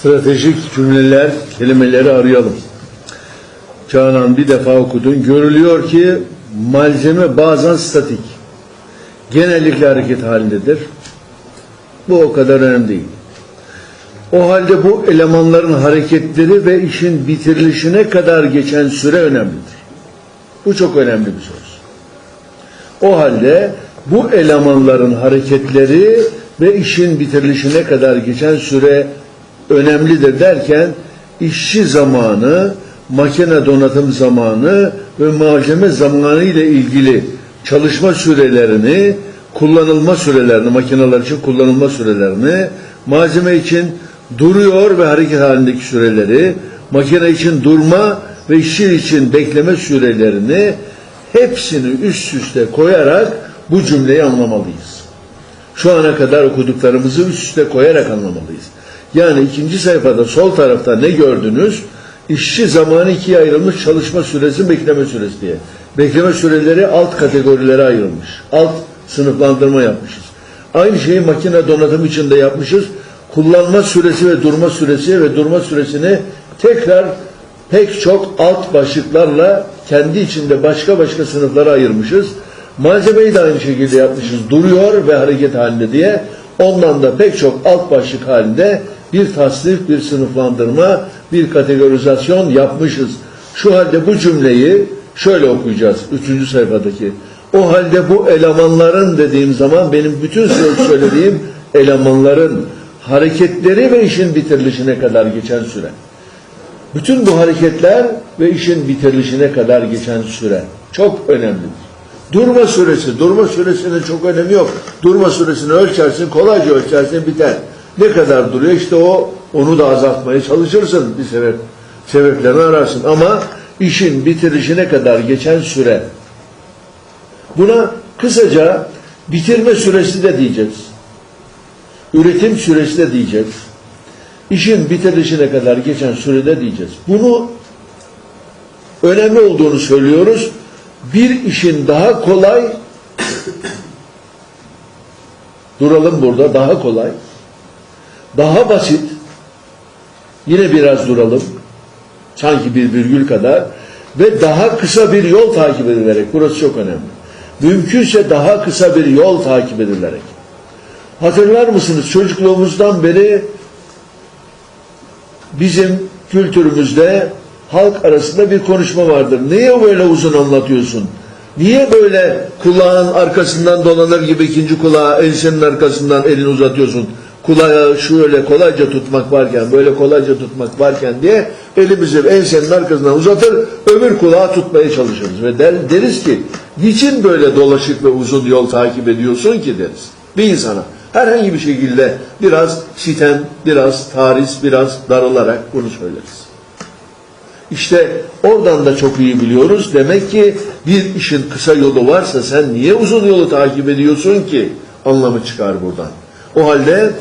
Stratejik cümleler, kelimeleri arayalım. Canan bir defa okudun. Görülüyor ki malzeme bazen statik. Genellikle hareket halindedir. Bu o kadar önemli değil. O halde bu elemanların hareketleri ve işin bitirilişine kadar geçen süre önemlidir. Bu çok önemli bir söz. O halde bu elemanların hareketleri ve işin bitirilişine kadar geçen süre önemlidir derken işçi zamanı, makine donatım zamanı ve malzeme zamanı ile ilgili çalışma sürelerini, kullanılma sürelerini, makineler için kullanılma sürelerini, malzeme için duruyor ve hareket halindeki süreleri, makine için durma ve işçi için bekleme sürelerini hepsini üst üste koyarak bu cümleyi anlamalıyız. Şu ana kadar okuduklarımızı üst üste koyarak anlamalıyız. Yani ikinci sayfada sol tarafta ne gördünüz? İşçi zamanı ikiye ayrılmış çalışma süresi, bekleme süresi diye. Bekleme süreleri alt kategorilere ayrılmış. Alt sınıflandırma yapmışız. Aynı şeyi makine donatım için de yapmışız. Kullanma süresi ve durma süresi ve durma süresini tekrar pek çok alt başlıklarla kendi içinde başka başka sınıflara ayırmışız. Malzemeyi de aynı şekilde yapmışız. Duruyor ve hareket halinde diye. Ondan da pek çok alt başlık halinde bir tasnif, bir sınıflandırma, bir kategorizasyon yapmışız. Şu halde bu cümleyi şöyle okuyacağız. Üçüncü sayfadaki. O halde bu elemanların dediğim zaman benim bütün söylediğim elemanların hareketleri ve işin bitirilişine kadar geçen süre. Bütün bu hareketler ve işin bitirilişine kadar geçen süre çok önemlidir. Durma süresi, durma süresinin çok önemi yok. Durma süresini ölçersin, kolayca ölçersin biter. Ne kadar duruyor işte o onu da azaltmaya çalışırsın bir sebep sebeplerini ararsın ama işin bitirişine kadar geçen süre buna kısaca bitirme süresi de diyeceğiz. Üretim süresi de diyeceğiz. İşin bitirişine kadar geçen sürede diyeceğiz. Bunu önemli olduğunu söylüyoruz. Bir işin daha kolay duralım burada daha kolay daha basit yine biraz duralım sanki bir virgül kadar ve daha kısa bir yol takip edilerek burası çok önemli. Mümkünse daha kısa bir yol takip edilerek. Hatırlar mısınız çocukluğumuzdan beri bizim kültürümüzde halk arasında bir konuşma vardır. Niye böyle uzun anlatıyorsun? Niye böyle kulağın arkasından dolanır gibi ikinci kulağı ensenin arkasından elini uzatıyorsun? Kulağı şöyle kolayca tutmak varken, böyle kolayca tutmak varken diye elimizi ensenin arkasından uzatır, öbür kulağı tutmaya çalışırız. Ve der, deriz ki, niçin böyle dolaşık ve uzun yol takip ediyorsun ki deriz. Bir insana herhangi bir şekilde biraz sitem, biraz taris, biraz darılarak bunu söyleriz. İşte oradan da çok iyi biliyoruz. Demek ki bir işin kısa yolu varsa sen niye uzun yolu takip ediyorsun ki? Anlamı çıkar buradan. O halde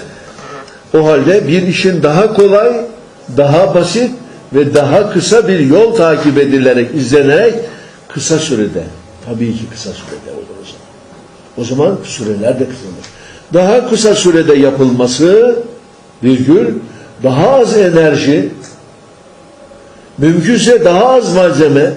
o halde bir işin daha kolay, daha basit ve daha kısa bir yol takip edilerek, izlenerek kısa sürede, tabii ki kısa sürede olur o zaman. O zaman süreler de kısalır. Daha kısa sürede yapılması, virgül, daha az enerji, mümkünse daha az malzeme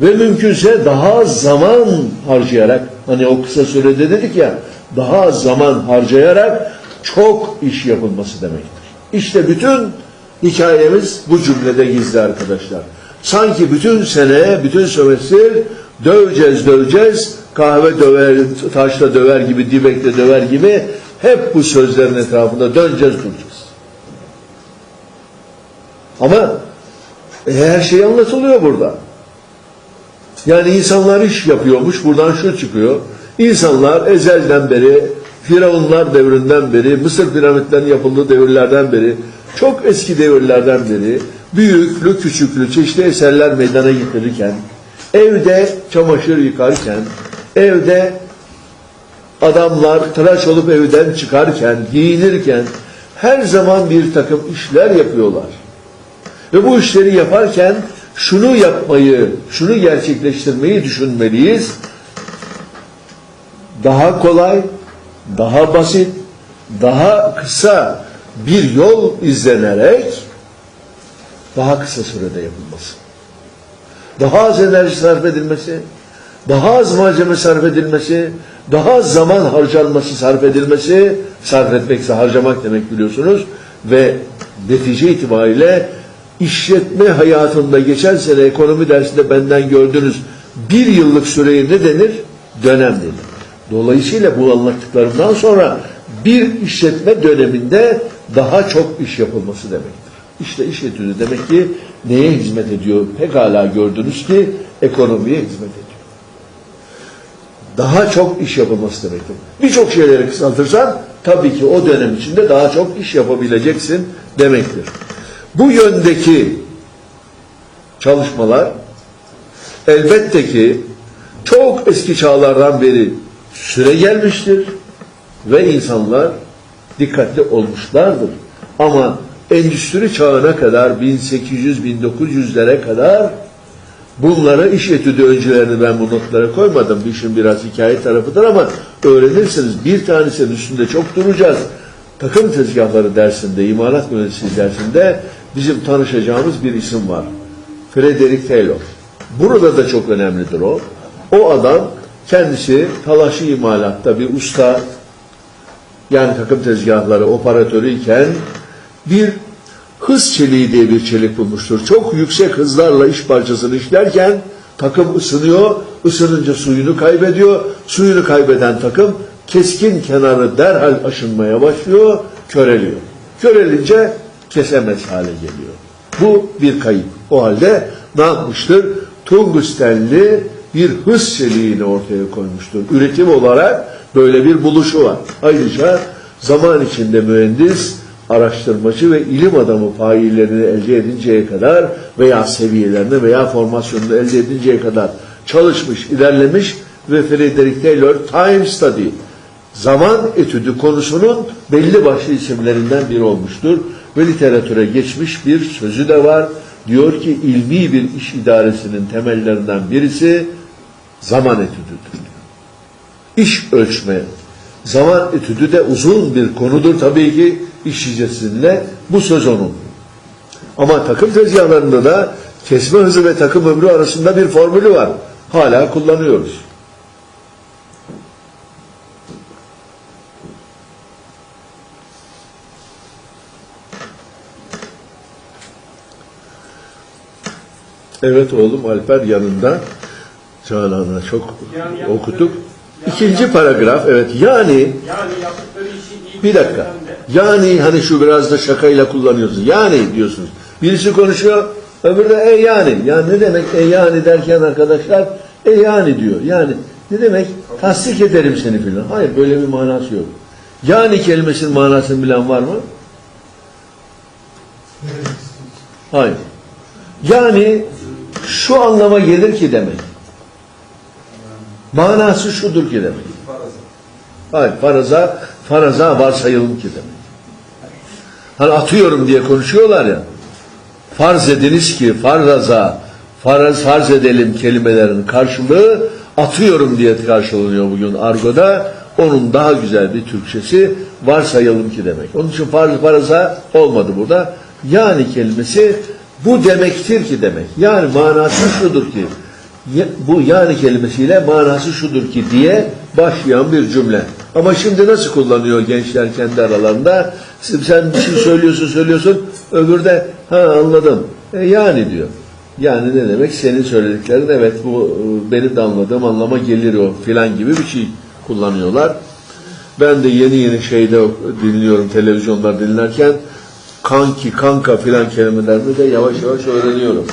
ve mümkünse daha az zaman harcayarak, hani o kısa sürede dedik ya, daha az zaman harcayarak çok iş yapılması demektir. İşte bütün hikayemiz bu cümlede gizli arkadaşlar. Sanki bütün sene, bütün sömestr döveceğiz, döveceğiz, kahve döver, taşla döver gibi, dibekle döver gibi hep bu sözlerin etrafında döneceğiz, duracağız. Ama e, her şey anlatılıyor burada. Yani insanlar iş yapıyormuş, buradan şu çıkıyor. İnsanlar ezelden beri, Firavunlar devrinden beri, Mısır piramitlerinin yapıldığı devirlerden beri, çok eski devirlerden beri, büyüklü küçüklü çeşitli eserler meydana getirirken, evde çamaşır yıkarken, evde adamlar tıraş olup evden çıkarken, giyinirken, her zaman bir takım işler yapıyorlar. Ve bu işleri yaparken şunu yapmayı, şunu gerçekleştirmeyi düşünmeliyiz. Daha kolay, daha basit, daha kısa bir yol izlenerek daha kısa sürede yapılması. Daha az enerji sarf edilmesi, daha az malzeme sarf edilmesi, daha az zaman harcanması, sarf edilmesi, sarf etmekse harcamak demek biliyorsunuz ve netice itibariyle işletme hayatında geçen sene ekonomi dersinde benden gördüğünüz bir yıllık süreye ne denir? Dönem denir. Dolayısıyla bu anlattıklarımdan sonra bir işletme döneminde daha çok iş yapılması demektir. İşte iş etüdü demek ki neye hizmet ediyor? Pekala gördünüz ki ekonomiye hizmet ediyor. Daha çok iş yapılması demektir. Birçok şeyleri kısaltırsan tabii ki o dönem içinde daha çok iş yapabileceksin demektir. Bu yöndeki çalışmalar elbette ki çok eski çağlardan beri süre gelmiştir ve insanlar dikkatli olmuşlardır. Ama endüstri çağına kadar 1800-1900'lere kadar bunları iş etüdü öncelerini ben bu notlara koymadım. Bu işin biraz hikaye tarafıdır ama öğrenirsiniz. Bir tanesinin üstünde çok duracağız. Takım tezgahları dersinde, imalat mühendisliği dersinde bizim tanışacağımız bir isim var. Frederick Taylor. Burada da çok önemlidir o. O adam kendisi talaşlı imalatta bir usta, yani takım tezgahları operatörü iken bir hız çeliği diye bir çelik bulmuştur. Çok yüksek hızlarla iş parçasını işlerken takım ısınıyor, ısınınca suyunu kaybediyor. Suyunu kaybeden takım keskin kenarı derhal aşınmaya başlıyor, köreliyor. Körelince kesemez hale geliyor. Bu bir kayıp. O halde ne yapmıştır? Tungstenli bir hız çeliğini ortaya koymuştur. Üretim olarak böyle bir buluşu var. Ayrıca zaman içinde mühendis, araştırmacı ve ilim adamı faillerini elde edinceye kadar veya seviyelerini veya formasyonunu elde edinceye kadar çalışmış, ilerlemiş ve Frederick Taylor Time Study zaman etüdü konusunun belli başlı isimlerinden biri olmuştur ve literatüre geçmiş bir sözü de var. Diyor ki ilmi bir iş idaresinin temellerinden birisi zaman etüdüdür. İş ölçme, zaman etüdü de uzun bir konudur tabii ki sizinle. Bu söz onun. Ama takım tezgahlarında da kesme hızı ve takım ömrü arasında bir formülü var. Hala kullanıyoruz. Evet oğlum Alper yanında. Canan'a çok Yani okuduk. yani İkinci paragraf evet yani Yani bir dakika. Yani hani şu biraz da şakayla kullanıyorsunuz. Yani diyorsunuz. Birisi konuşuyor, öbürü de e yani. Ya ne demek e yani derken arkadaşlar e yani diyor. Yani ne demek? Tasdik ederim seni filan. Hayır böyle bir manası yok. Yani kelimesinin manasını bilen var mı? Hayır. Yani şu anlama gelir ki demek. Manası şudur ki demek. Hayır, faraza, faraza varsayalım ki demek. Hani atıyorum diye konuşuyorlar ya. Farz ediniz ki faraza, farz, farz edelim kelimelerin karşılığı atıyorum diye karşılanıyor bugün argoda. Onun daha güzel bir Türkçesi varsayalım ki demek. Onun için farz faraza olmadı burada. Yani kelimesi bu demektir ki demek. Yani manası şudur ki bu yani kelimesiyle manası şudur ki diye başlayan bir cümle. Ama şimdi nasıl kullanıyor gençler kendi aralarında? Sen- bir şey söylüyorsun söylüyorsun öbürü de ha anladım. E, yani diyor. Yani ne demek? Senin söylediklerin evet bu e, benim de anladığım anlama gelir o filan gibi bir şey kullanıyorlar. Ben de yeni yeni şeyde dinliyorum televizyonlar dinlerken kanki, kanka filan kelimelerini de yavaş yavaş öğreniyorum.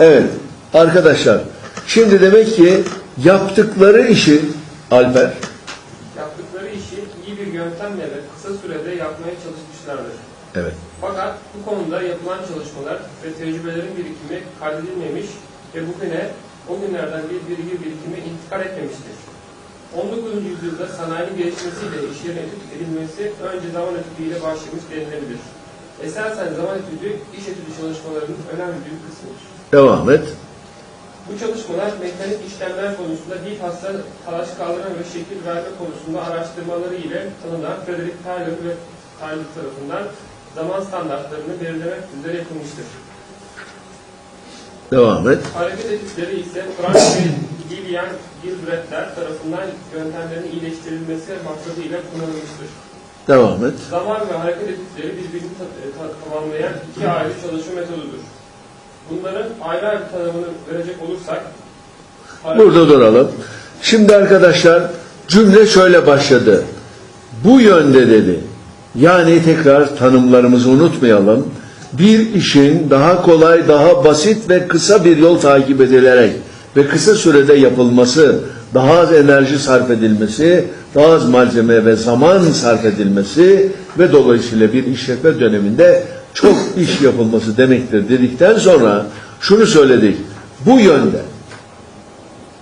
Evet arkadaşlar şimdi demek ki yaptıkları işi Alper Yaptıkları işi iyi bir yöntemle ve kısa sürede yapmaya çalışmışlardır. evet Fakat bu konuda yapılan çalışmalar ve tecrübelerin birikimi kaydedilmemiş ve bugüne o günlerden bir bilgi birikimi intikal etmemiştir. 19. yüzyılda sanayinin gelişmesiyle işlerin edilmesi önce zaman etüdüyle başlamış denilebilir. Esasen zaman etüdü, iş etüdü çalışmalarının önemli bir kısmıdır. devam et. Bu çalışmalar mekanik işlemler konusunda bilhassa talaş kaldırma ve şekil verme konusunda araştırmaları ile tanınan Frederick Taylor ve tarihi tarafından zaman standartlarını belirlemek üzere yapılmıştır. Devam et. Hareket ettikleri ise Frank ve Gillian Gilbrettler tarafından yöntemlerin iyileştirilmesi maksadıyla kullanılmıştır. Devam et. Zaman ve hareket ettikleri birbirini e, ta- tamamlayan iki ayrı çalışma metodudur. Bunların ayrı ayrı tanımını verecek olursak, Burada duralım. Şimdi arkadaşlar cümle şöyle başladı. Bu yönde dedi. Yani tekrar tanımlarımızı unutmayalım. Bir işin daha kolay, daha basit ve kısa bir yol takip edilerek ve kısa sürede yapılması, daha az enerji sarf edilmesi, daha az malzeme ve zaman sarf edilmesi ve dolayısıyla bir işletme döneminde çok iş yapılması demektir dedikten sonra şunu söyledik. Bu yönde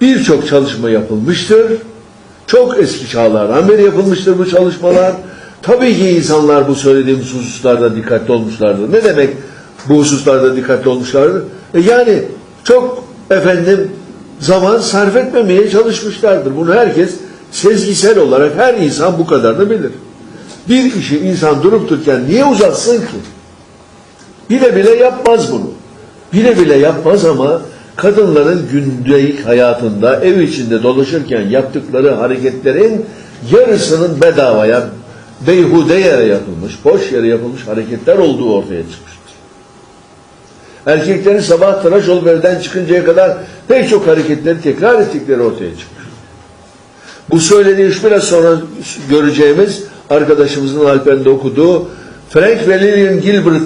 birçok çalışma yapılmıştır. Çok eski çağlardan beri yapılmıştır bu çalışmalar. Tabii ki insanlar bu söylediğimiz hususlarda dikkatli olmuşlardır. Ne demek bu hususlarda dikkatli olmuşlardır? E yani çok efendim zaman sarf etmemeye çalışmışlardır. Bunu herkes sezgisel olarak her insan bu kadarını bilir. Bir işi insan durup dururken niye uzatsın ki? Bile bile yapmaz bunu. Bile bile yapmaz ama kadınların gündelik hayatında ev içinde dolaşırken yaptıkları hareketlerin yarısının bedavaya, beyhude yere yapılmış, boş yere yapılmış hareketler olduğu ortaya çıkmıştır. Erkeklerin sabah tıraş olup evden çıkıncaya kadar pek çok hareketleri tekrar ettikleri ortaya çıkmış. Bu söylediği biraz sonra göreceğimiz arkadaşımızın Alpen'de okuduğu Frank ve Lillian Gilbert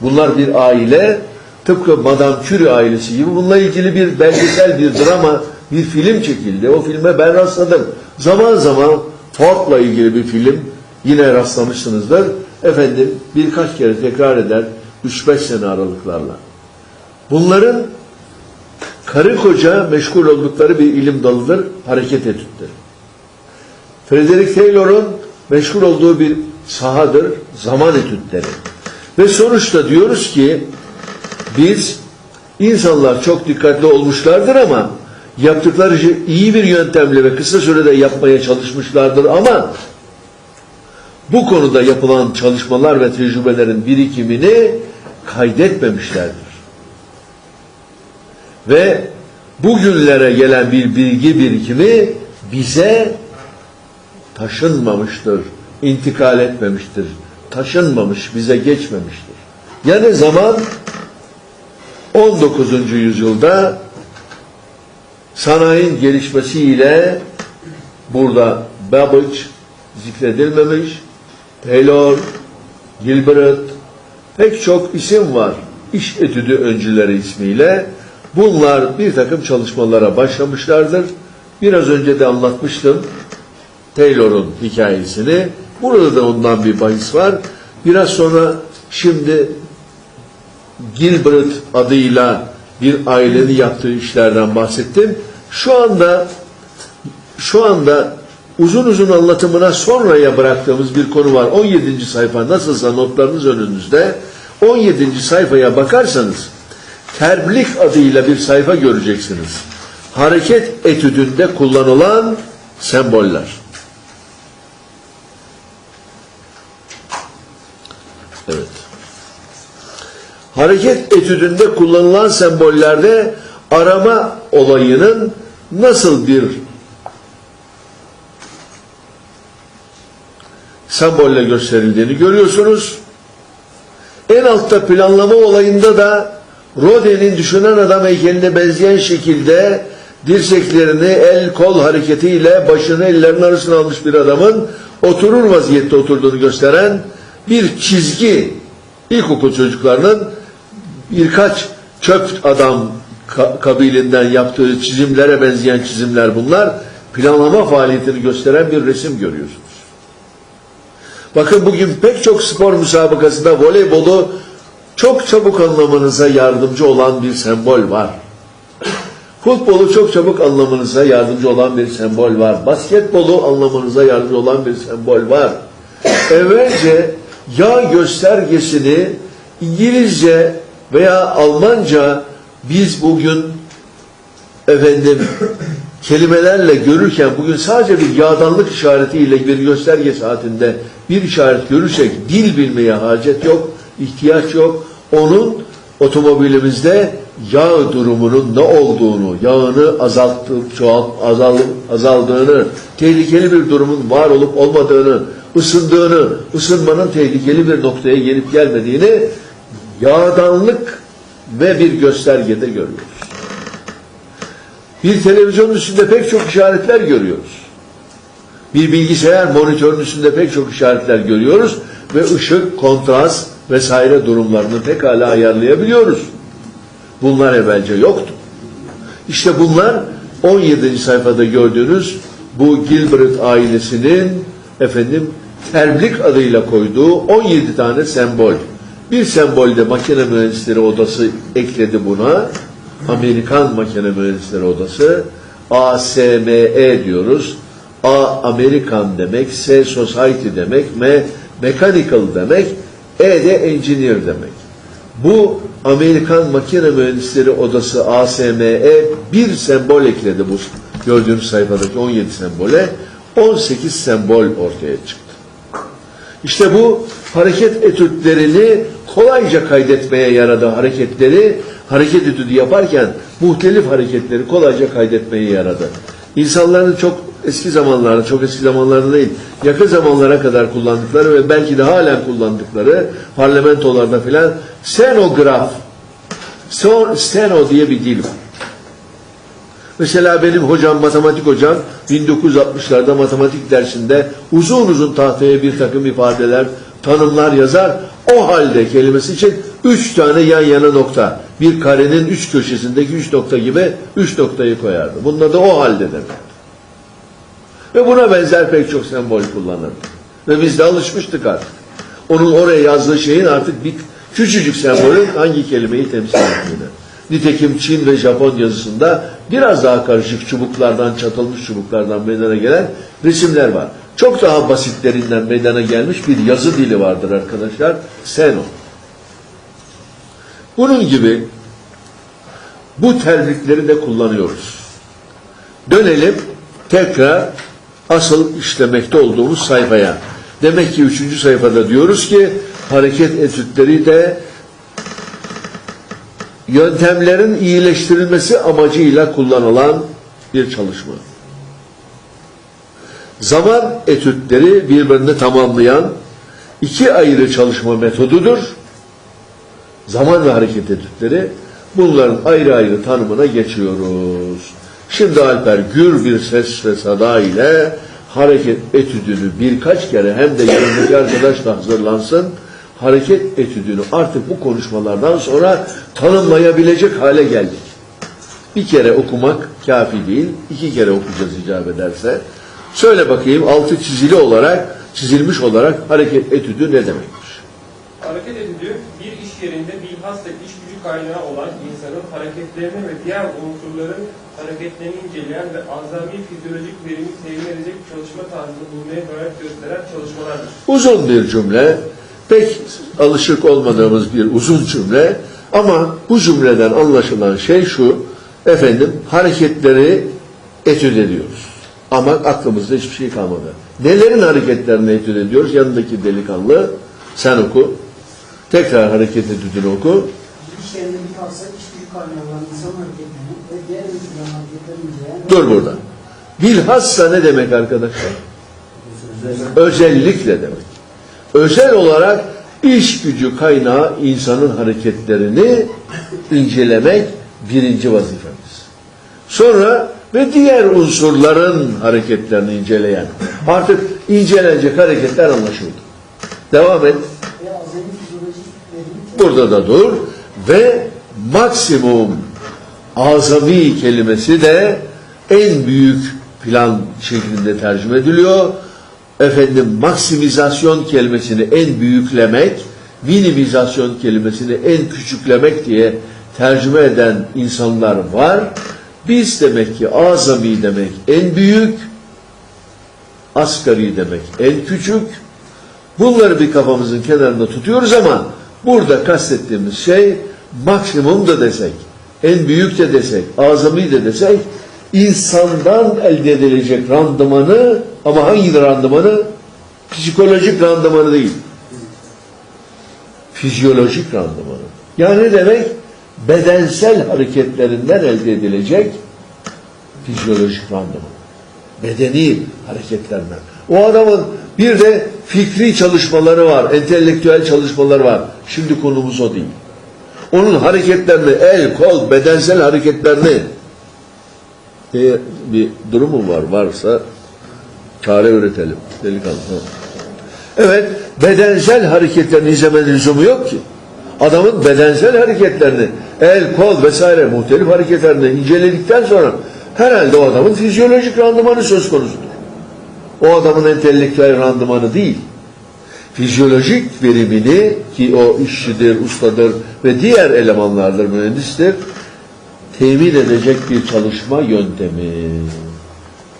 Bunlar bir aile, tıpkı Madame Curie ailesi gibi bununla ilgili bir belgesel, bir drama, bir film çekildi. O filme ben rastladım. Zaman zaman Ford'la ilgili bir film yine rastlamışsınızdır. Efendim birkaç kere tekrar eder 3-5 sene aralıklarla. Bunların karı koca meşgul oldukları bir ilim dalıdır, hareket etüttür. Frederick Taylor'un meşgul olduğu bir sahadır, zaman etütleri. Ve sonuçta diyoruz ki biz insanlar çok dikkatli olmuşlardır ama yaptıkları işi iyi bir yöntemle ve kısa sürede yapmaya çalışmışlardır ama bu konuda yapılan çalışmalar ve tecrübelerin birikimini kaydetmemişlerdir. Ve bugünlere gelen bir bilgi birikimi bize taşınmamıştır, intikal etmemiştir, taşınmamış, bize geçmemiştir. Yani zaman 19. yüzyılda sanayinin gelişmesiyle burada Babbage zikredilmemiş, Taylor, Gilbert, pek çok isim var. İş etüdü öncüleri ismiyle. Bunlar bir takım çalışmalara başlamışlardır. Biraz önce de anlatmıştım. Taylor'un hikayesini. Burada da ondan bir bahis var. Biraz sonra şimdi Gilbert adıyla bir ailenin yaptığı işlerden bahsettim. Şu anda şu anda uzun uzun anlatımına sonraya bıraktığımız bir konu var. 17. sayfa nasılsa notlarınız önünüzde. 17. sayfaya bakarsanız terblik adıyla bir sayfa göreceksiniz. Hareket etüdünde kullanılan semboller. Evet. Hareket etüdünde kullanılan sembollerde arama olayının nasıl bir sembolle gösterildiğini görüyorsunuz. En altta planlama olayında da Rodin'in düşünen adam heykeline benzeyen şekilde dirseklerini el kol hareketiyle başını ellerinin arasına almış bir adamın oturur vaziyette oturduğunu gösteren bir çizgi ilkokul çocuklarının birkaç çöp adam ka- kabilinden yaptığı çizimlere benzeyen çizimler bunlar. Planlama faaliyetini gösteren bir resim görüyorsunuz. Bakın bugün pek çok spor müsabakasında voleybolu çok çabuk anlamanıza yardımcı olan bir sembol var. Futbolu çok çabuk anlamanıza yardımcı olan bir sembol var. Basketbolu anlamanıza yardımcı olan bir sembol var. Evvelce yağ göstergesini İngilizce veya Almanca biz bugün efendim kelimelerle görürken bugün sadece bir yağdanlık işaretiyle bir gösterge saatinde bir işaret görürsek dil bilmeye hacet yok, ihtiyaç yok. Onun otomobilimizde yağ durumunun ne olduğunu, yağını azaltıp çoğalt, azal, azaldığını, tehlikeli bir durumun var olup olmadığını, ısındığını, ısınmanın tehlikeli bir noktaya gelip gelmediğini yağdanlık ve bir göstergede görüyoruz. Bir televizyonun üstünde pek çok işaretler görüyoruz. Bir bilgisayar monitörünün üstünde pek çok işaretler görüyoruz ve ışık, kontrast vesaire durumlarını pekala ayarlayabiliyoruz. Bunlar evvelce yoktu. İşte bunlar 17. sayfada gördüğünüz bu Gilbert ailesinin efendim terblik adıyla koyduğu 17 tane sembol. Bir sembolde makine mühendisleri odası ekledi buna. Amerikan Makine Mühendisleri Odası ASME diyoruz. A Amerikan demek, S Society demek, M Mechanical demek, E de Engineer demek. Bu Amerikan Makine Mühendisleri Odası ASME bir sembol ekledi bu gördüğünüz sayfadaki 17 sembole. 18 sembol ortaya çıktı. İşte bu hareket etütlerini kolayca kaydetmeye yaradı hareketleri. Hareket etüdü yaparken muhtelif hareketleri kolayca kaydetmeye yaradı. İnsanların çok eski zamanlarda, çok eski zamanlarda değil, yakın zamanlara kadar kullandıkları ve belki de halen kullandıkları parlamentolarda filan stenograf, steno diye bir dil var. Mesela benim hocam, matematik hocam 1960'larda matematik dersinde uzun uzun tahtaya bir takım ifadeler, tanımlar yazar. O halde kelimesi için üç tane yan yana nokta. Bir karenin üç köşesindeki üç nokta gibi üç noktayı koyardı. Bunun adı o halde demek. Ve buna benzer pek çok sembol kullanırdı. Ve biz de alışmıştık artık. Onun oraya yazdığı şeyin artık bir küçücük sembolün hangi kelimeyi temsil ettiğini. Nitekim Çin ve Japon yazısında biraz daha karışık çubuklardan, çatılmış çubuklardan meydana gelen resimler var. Çok daha basitlerinden meydana gelmiş bir yazı dili vardır arkadaşlar. Seno. Bunun gibi bu terlikleri de kullanıyoruz. Dönelim tekrar asıl işlemekte olduğumuz sayfaya. Demek ki üçüncü sayfada diyoruz ki hareket etütleri de yöntemlerin iyileştirilmesi amacıyla kullanılan bir çalışma. Zaman etütleri birbirini tamamlayan iki ayrı çalışma metodudur. Zaman ve hareket etütleri bunların ayrı ayrı tanımına geçiyoruz. Şimdi Alper gür bir ses ve sada ile hareket etüdünü birkaç kere hem de yanındaki arkadaş da hazırlansın hareket etüdünü artık bu konuşmalardan sonra tanımlayabilecek hale geldik. Bir kere okumak kafi değil, iki kere okuyacağız icap ederse. Söyle bakayım altı çizili olarak, çizilmiş olarak hareket etüdü ne demekmiş? Hareket etüdü bir iş yerinde bilhassa iş gücü kaynağı olan insanın hareketlerini ve diğer unsurların hareketlerini inceleyen ve azami fizyolojik verimi temin edecek çalışma tarzını bulmaya gayret gösteren çalışmalardır. Uzun bir cümle, pek alışık olmadığımız bir uzun cümle ama bu cümleden anlaşılan şey şu, efendim hareketleri etüt ediyoruz. Ama aklımızda hiçbir şey kalmadı. Nelerin hareketlerini etüt ediyoruz? Yanındaki delikanlı, sen oku. Tekrar hareket etüdünü oku. İş yerinde bir kalsa iş gücü kaynağı olan insan hareketlerini ve diğer ülkelerin hareketlerini inceleyen Dur burada. Bilhassa ne demek arkadaşlar? Özellikle demek. Özel olarak iş gücü kaynağı insanın hareketlerini incelemek birinci vazifemiz. Sonra ve diğer unsurların hareketlerini inceleyen. Artık incelenecek hareketler anlaşıldı. Devam et. Burada da dur ve maksimum azami kelimesi de en büyük plan şeklinde tercüme ediliyor. Efendim maksimizasyon kelimesini en büyüklemek, minimizasyon kelimesini en küçüklemek diye tercüme eden insanlar var. Biz demek ki azami demek en büyük, asgari demek en küçük, Bunları bir kafamızın kenarında tutuyoruz ama burada kastettiğimiz şey maksimum da desek, en büyük de desek, azami de desek insandan elde edilecek randımanı ama hangi randımanı? Psikolojik randımanı değil. Fizyolojik randımanı. Yani ne demek? Bedensel hareketlerinden elde edilecek fizyolojik randıman. Bedeni hareketlerden. O adamın bir de fikri çalışmaları var, entelektüel çalışmaları var. Şimdi konumuz o değil. Onun hareketlerini, el, kol, bedensel hareketlerini diye bir durumu var. Varsa çare üretelim. Delikanlı. Evet, bedensel hareketlerini izlemenin lüzumu yok ki. Adamın bedensel hareketlerini, el, kol vesaire muhtelif hareketlerini inceledikten sonra herhalde o adamın fizyolojik randımanı söz konusudur. O adamın entelektüel randımanı değil. Fizyolojik verimini ki o işçidir, ustadır ve diğer elemanlardır, mühendistir temin edecek bir çalışma yöntemi.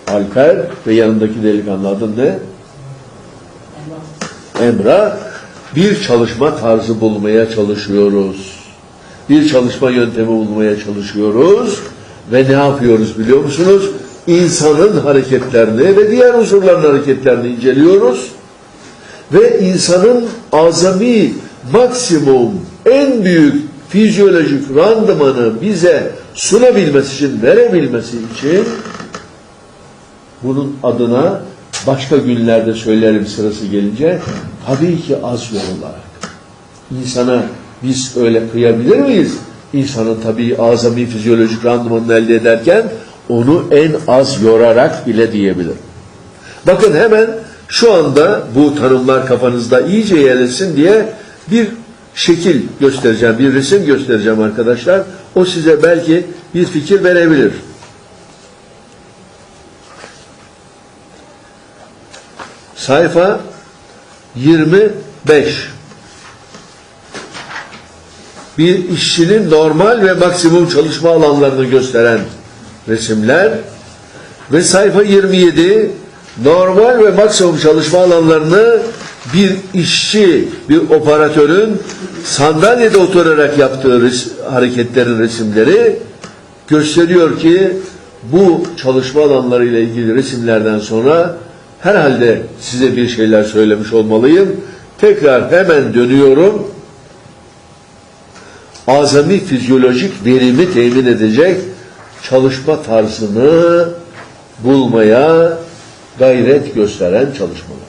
Alper ve yanındaki delikanlı adı ne? Emrah bir çalışma tarzı bulmaya çalışıyoruz. Bir çalışma yöntemi bulmaya çalışıyoruz ve ne yapıyoruz biliyor musunuz? İnsanın hareketlerini ve diğer unsurların hareketlerini inceliyoruz ve insanın azami maksimum en büyük fizyolojik randımanı bize sunabilmesi için, verebilmesi için bunun adına başka günlerde söylerim sırası gelince tabii ki az yorularak. İnsana biz öyle kıyabilir miyiz? İnsanın tabii azami fizyolojik randımanını elde ederken onu en az yorarak bile diyebilir. Bakın hemen şu anda bu tanımlar kafanızda iyice yerleşsin diye bir şekil göstereceğim, bir resim göstereceğim arkadaşlar. O size belki bir fikir verebilir. Sayfa 25. Bir işçinin normal ve maksimum çalışma alanlarını gösteren resimler ve sayfa 27 normal ve maksimum çalışma alanlarını bir işçi, bir operatörün sandalyede oturarak yaptığı res- hareketlerin resimleri gösteriyor ki bu çalışma alanları ile ilgili resimlerden sonra herhalde size bir şeyler söylemiş olmalıyım. Tekrar hemen dönüyorum. Azami fizyolojik verimi temin edecek çalışma tarzını bulmaya gayret gösteren çalışmalar.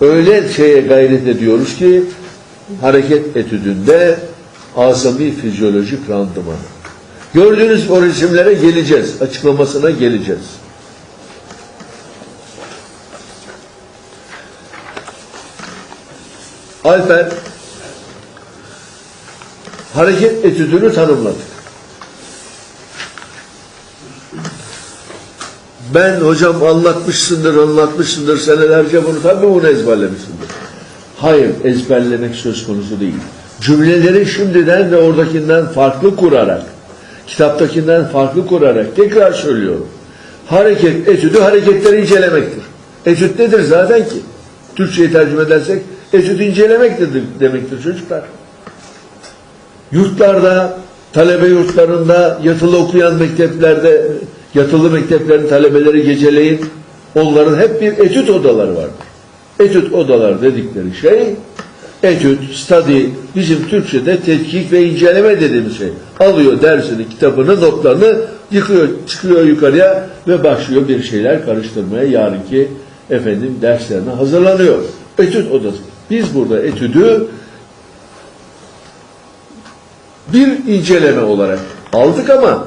Öyle şeye gayret ediyoruz ki hareket etüdünde azami fizyolojik randımanı. Gördüğünüz o resimlere geleceğiz. Açıklamasına geleceğiz. Alper hareket etüdünü tanımladık. Ben hocam anlatmışsındır, anlatmışsındır senelerce bunu tabii bunu ezberlemişsindir. Hayır, ezberlemek söz konusu değil. Cümleleri şimdiden ve oradakinden farklı kurarak, kitaptakinden farklı kurarak tekrar söylüyorum. Hareket, etüdü hareketleri incelemektir. Etüt nedir zaten ki? Türkçe'yi tercüme edersek etüt incelemektir demektir çocuklar. Yurtlarda, talebe yurtlarında, yatılı okuyan mekteplerde, yatılı mekteplerin talebeleri geceleyin onların hep bir etüt odaları vardır. Etüt odalar dedikleri şey etüt, study, bizim Türkçe'de tetkik ve inceleme dediğimiz şey. Alıyor dersini, kitabını, notlarını yıkıyor, çıkıyor yukarıya ve başlıyor bir şeyler karıştırmaya yarınki efendim derslerine hazırlanıyor. Etüt odası. Biz burada etüdü bir inceleme olarak aldık ama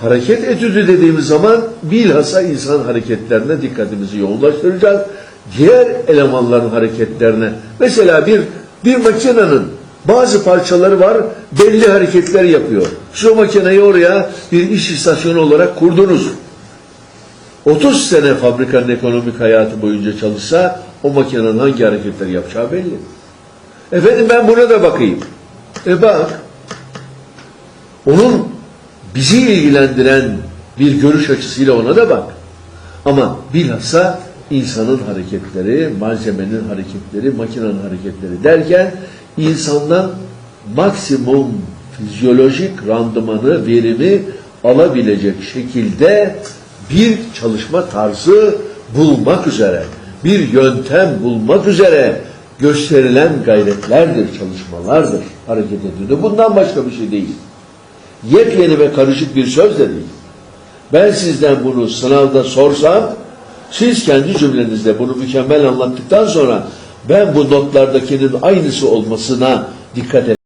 hareket etüdü dediğimiz zaman bilhassa insan hareketlerine dikkatimizi yoğunlaştıracağız. Diğer elemanların hareketlerine mesela bir bir makinenin bazı parçaları var belli hareketler yapıyor. Şu makineyi oraya bir iş istasyonu olarak kurdunuz. 30 sene fabrikanın ekonomik hayatı boyunca çalışsa o makinenin hangi hareketleri yapacağı belli. Efendim ben buna da bakayım. E bak onun bizi ilgilendiren bir görüş açısıyla ona da bak. Ama bilhassa insanın hareketleri, malzemenin hareketleri, makinenin hareketleri derken insandan maksimum fizyolojik randımanı, verimi alabilecek şekilde bir çalışma tarzı bulmak üzere, bir yöntem bulmak üzere gösterilen gayretlerdir, çalışmalardır, hareket edildi. Bundan başka bir şey değil. Yepyeni ve karışık bir söz de değil. Ben sizden bunu sınavda sorsam, siz kendi cümlenizde bunu mükemmel anlattıktan sonra ben bu notlardakinin aynısı olmasına dikkat et.